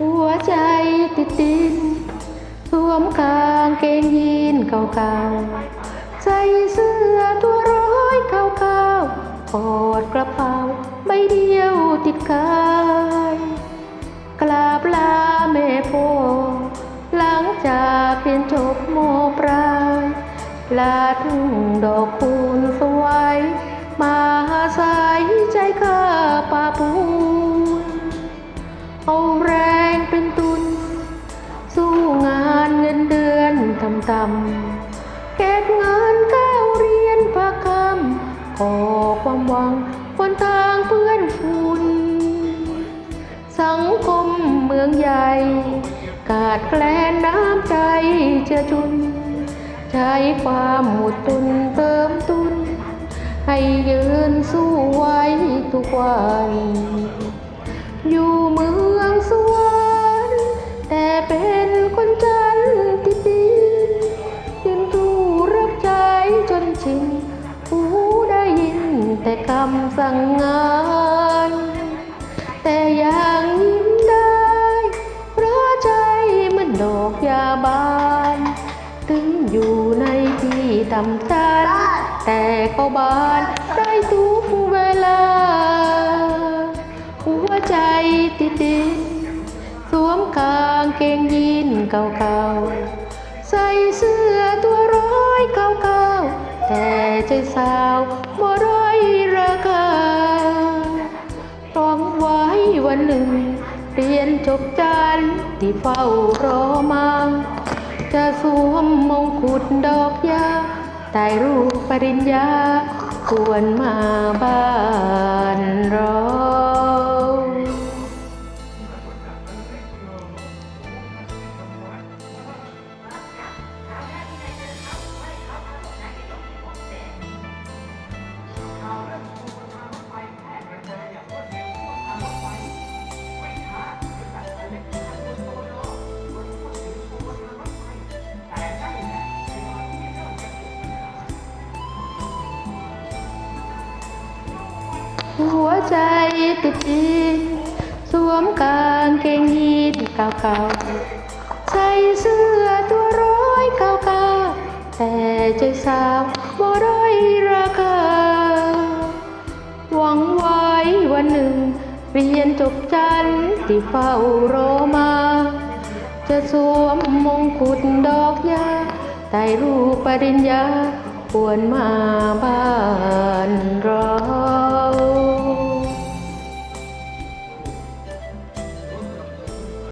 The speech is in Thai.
หัวใจติดดินสวมกางเกงยีนเก่าๆ ใส่เสื้อตัวร้อยเก่าๆกอดกระเป๋าใบเดียวติดกายกราบลาแม่พ่อหลังจากเรียนจบมปลายลาทุ่งดอกคูณสวย มาใส่ใจข้าป่าปู ต่ำๆเก็บเงินก้าวเรียนภาคำก่อความหวังบนทางเพื่อนฝุ่น สังคมเมืองใหญ่ กาดแคลนน้ำใจเจือจุน ใช้ความหมดตุนเติมตุน ให้ยืนสู้ไว้ทุกวันอยู่ ชินหูได้ยินแต่คำสั่งงาน แต่ยังยิ้มได้ เพราะใจมันดอกยาบาน ถึงอยู่ในที่ต่ำชันแต่ก็บานได้ทุกเวลา หัวใจติดดินสวมกางเกงยีนเก่าๆ ใส่เสื้อตัวร้อยเก่าๆ แต่ใจสาวบ่ร้อยราคาต้องไว้วันหนึ่ง เรียนจบจานที่เฝ้ารอมา จะสวมมงกุฎดอกยาใต้รูปปริญญา ควรมาบ้านรา หัวใจติดดิน สวมกางเกงยีนเก่าๆ ใส่เสื้อตัวร้อยเก่าๆ แต่ใจสาวบ่ร้อยราคา หวังไว้วันหนึ่ง เรียนจบจันที่เฝ้ารอมา จะสวมมงกุฎดอกยาใต้รูปปริญญาควรมาบ้านเรา